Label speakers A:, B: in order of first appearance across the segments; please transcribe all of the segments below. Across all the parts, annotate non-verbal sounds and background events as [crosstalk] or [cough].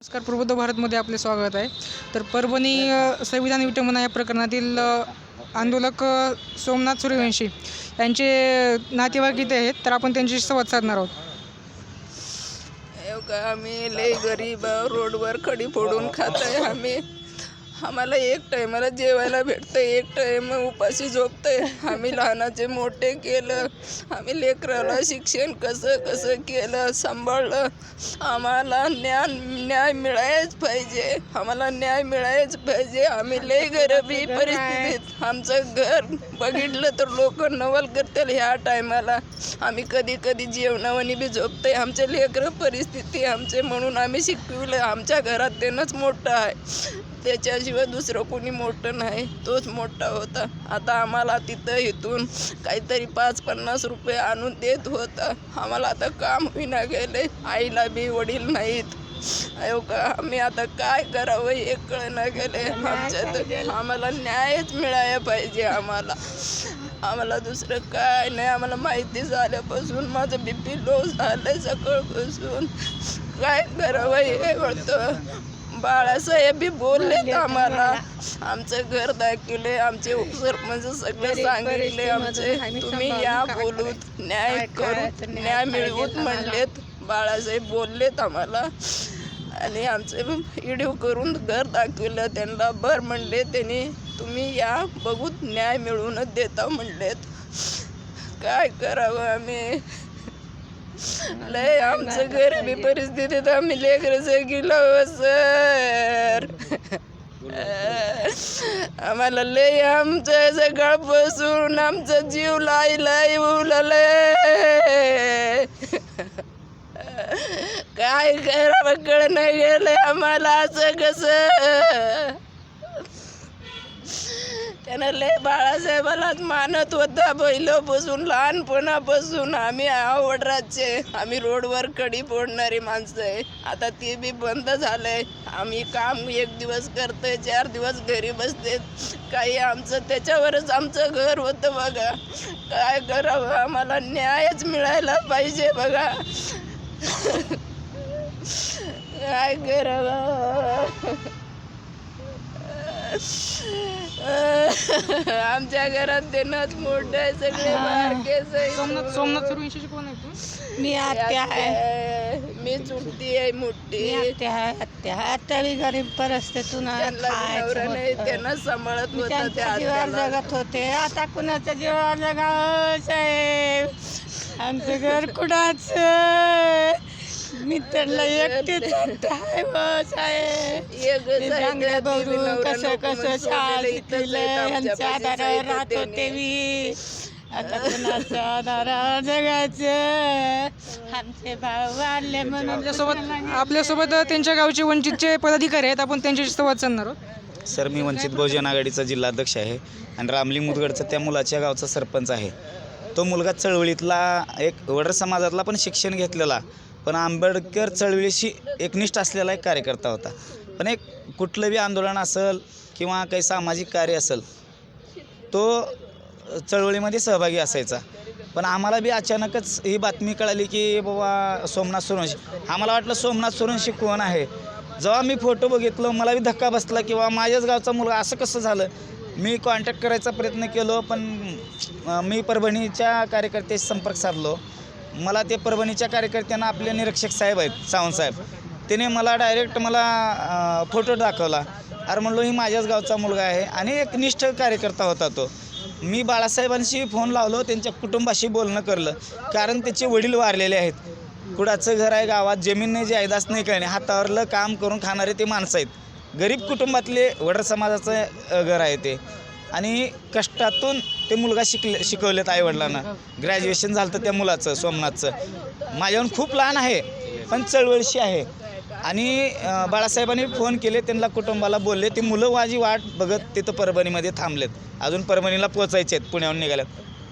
A: नमस्कार प्रबुद्ध भारतमध्ये आपले स्वागत आहे. तर परभणी संविधान विटंबना या प्रकरणातील आंदोलक सोमनाथ सूर्यवंशी यांचे नातेवाईक इथे आहेत. तर आपण त्यांच्याशी संवाद साधणार आहोत.
B: आम्ही लय गरीब रोडवर खडी फोडून खात आहे आम्ही. आम्हाला एक टायमाला जेवायला भेटतं एक टाइम उपाशी झोपतंय. आम्ही लहानाचे मोठे केलं. आम्ही लेकराला शिक्षण कसं कसं केलं सांभाळलं. आम्हाला ज्ञान न्याय मिळायच पाहिजे. आम्हाला न्याय मिळायच पाहिजे. आम्ही लय गरिबी परिस्थितीत. आमचं घर बघितलं तर लोक नवल करतील ह्या टायमाला. आम्ही कधी कधी जेवणावणी बी झोपतंय. आमचे लेकरं परिस्थिती आमचे म्हणून आम्ही शिकविलं. आमच्या घरात त्यानंच मोठं आहे. त्याच्याशिवाय दुसरं कोणी मोठं नाही. तोच मोठा होता. आता आम्हाला तिथं इथून काहीतरी पाच पन्नास रुपये आणून देत होता. आम्हाला आता काम होईना गेले. आईला बी वडील नाहीत. अयो का आम्ही आता काय करावं हे कळणं गेले. आमच्या आम्हाला न्यायच मिळायला पाहिजे आम्हाला. आम्हाला दुसरं काय नाही. आम्हाला माहिती झाल्यापासून माझं बी पी लो झालं सकाळपासून काय करावं हे कळतं बाळासाहेब बी बोलले आम्हाला. आमचं घर दाखवले आमचे उपसरपंच सगळे सांगितले आमचे. तुम्ही या बोलूत न्याय करू न्याय मिळवूत म्हणलेत. बाळासाहेब बोललेत आम्हाला. आणि आमचे व्हिडिओ करून घर दाखवलं त्यांना बर म्हणले त्यांनी तुम्ही या बघूत न्याय मिळवूनच देता म्हणलेत. काय करावं आम्ही? लय आमचं गरिबी परिस्थितीत आम्ही लेकरं गेलो सर. आम्हाला लय आमचं सगळं बसून आमचा जीव लाई लाई उलले. काय करावं कळणं गेलं आम्हाला असं कसं? लय बाळासाहेबालाच मानत होता पहिल्यापासून लहानपणापासून आम्ही आवडराचे आम्ही रोडवर कडी फोडणारी माणसं आहे. आता ते बी बंद झालंय. आम्ही काम एक दिवस करतोय चार दिवस घरी बसते काही आमचं त्याच्यावरच आमचं घर होतं बघा. काय करावं? आम्हाला न्यायच मिळायला पाहिजे बघा. [laughs] काय करावं? [laughs] आमच्या घरात देणंच मोठं आहे सगळे बारकेच आहे.
A: सोमनाथ सोमनाथ सूर्यवंशी कोण आहे तू?
C: मी आत्या आहे.
B: मी चुलती आहे मोठी.
C: मी आत्या आहे आत्या आहे. आत्या बी गरीब परिस्थितीतून
B: त्यांना नवरा नाही त्यांना सांभाळत
C: मी
B: होता त्या
C: त्यांच्या जीवावर. जगत होते. आता कुणाच्या जीवावर जगावं साहेब? आमचं घर कुणाच? मी त्यांना एकटीच आहे [laughs] कसं
B: नको
C: कसं
B: म्हणून
C: शाळा यांच्या आधारावर राहत. होते मी आता [laughs] कुणाच्या आधारावर जगायचं? आमचे भाऊ वाढले म्हणून
A: आपल्यासोबत आपल्यासोबत त्यांच्या गावचे वंचितचे पदाधिकारी आहेत. आपण त्यांच्याशी संवाद साधणार आहोत.
D: सर मी वंचित बहुजन आघाडीचा जिल्हाध्यक्ष आहे आणि रामलिंग मुदगडचा त्या मुलाच्या गावचा सरपंच आहे. तो मुलगा चळवळीतला एक वडर समाजातला पण शिक्षण घेतलेला पण आंबेडकर चळवळीशी एकनिष्ठ असलेला एक कार्यकर्ता होता. पण एक कुठलं बी आंदोलन असेल किंवा काही सामाजिक कार्य असेल तो चळवळीमध्ये सहभागी असायचा. पण आम्हाला बी अचानकच ही बातमी कळाली की बाबा सोमनाथ सुरवंशी आम्हाला वाटलं सोमनाथ सुरवंशी कोण आहे? जेव्हा मी फोटो बघितलो मला बी धक्का बसला किंवा माझ्याच गावचा मुलगा असं कसं झालं? मी कॉन्टॅक्ट करायचा प्रयत्न केलो पण मी परभणीच्या कार्यकर्त्याशी संपर्क साधलो. मला ते परभणीच्या कार्यकर्त्यांना आपले निरीक्षक साहेब आहेत सावंत साहेब. त्याने मला डायरेक्ट मला फोटो दाखवला. अरे म्हणलो ही माझ्याच गावचा मुलगा आहे आणि एक निष्ठ कार्यकर्ता होता तो. मी बाळासाहेबांशी फोन लावलो त्यांच्या कुटुंबाशी बोलणं करलं. कारण त्याचे वडील वारलेले आहेत. कुडाचं घर आहे गावात जमीन नाही जायदास नाही काही नाही हातावरलं काम करून खाणारे ते माणसं आहेत. गरीब कुटुंबातले वडर समाजाचं घर आहे ते. आणि कष्टातून ते मुलगा शिकले शिकवलेत आईवडिलांना. ग्रॅज्युएशन झालं तर त्या मुलाचं सोमनाथचं. माझ्याहून खूप लहान आहे पण चळवळशी आहे. आणि बाळासाहेबांनी फोन केले त्यांना कुटुंबाला बोलले ते मुलं माझी वाट बघत तिथं परभणीमध्ये थांबलेत. अजून परभणीला पोचायचे आहेत पुण्याहून निघाल्यात.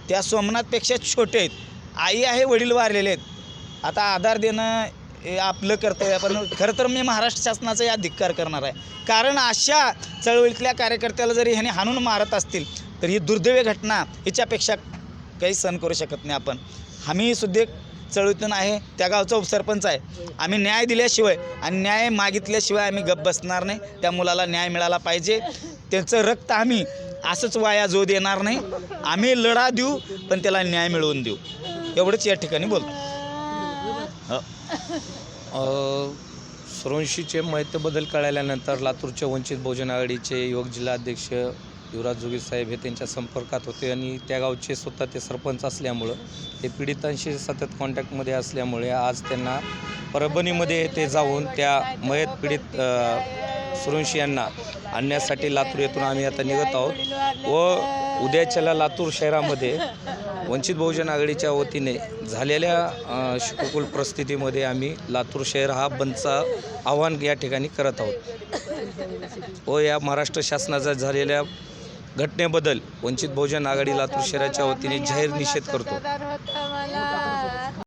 D: त्या सोमनाथपेक्षा छोटे आहेत. आई आहे वडील वारलेले आहेत. आता आधार देणं हे आपलं कर्तव्य आहे. पण खरं तर मी महाराष्ट्र शासनाचा या धिक्कार करणार आहे. कारण अशा चळवळीतल्या कार्यकर्त्याला जरी ह्याने हाणून मारत असतील तर ही दुर्दैवी घटना हिच्यापेक्षा काही सहन करू शकत नाही आपण. आम्ही सुद्धा चळवळीतून आहे त्या गावचा उपसरपंच आहे. आम्ही न्याय दिल्याशिवाय आणि न्याय मागितल्याशिवाय आम्ही गप्प बसणार नाही. त्या मुलाला न्याय मिळाला पाहिजे. त्याचं रक्त आम्ही असंच वाया जो देणार नाही. आम्ही लढा देऊ पण त्याला न्याय मिळवून देऊ. एवढंच या ठिकाणी बोलतो. हो.
E: सुरवंशीचे महत्त्वबद्दल कळाल्यानंतर लातूरच्या वंचित बहुजन आघाडीचे युवक जिल्हाध्यक्ष युवराज जोगी साहेब हे त्यांच्या संपर्कात होते आणि त्या गावचे स्वतः ते सरपंच असल्यामुळं ते पीडितांशी सतत कॉन्टॅक्टमध्ये असल्यामुळे आज त्यांना परभणीमध्ये ते जाऊन त्या मयत पीडित सुरवंशी यांना आणण्यासाठी लातूर येथून आम्ही आता निघत आहोत व उद्याच्याला लातूर शहरामध्ये. वंचित बहुजन आघाडीच्या वतीने झालेल्या शुकुल परिस्थितीमध्ये आम्ही लातूर शहर हा बंदचा आव्हान या ठिकाणी करत आहोत. व या महाराष्ट्र शासनाचा झालेल्या घटनेबद्दल वंचित बहुजन आघाडी लातूर शहराच्या वतीने जाहीर निषेध करतो.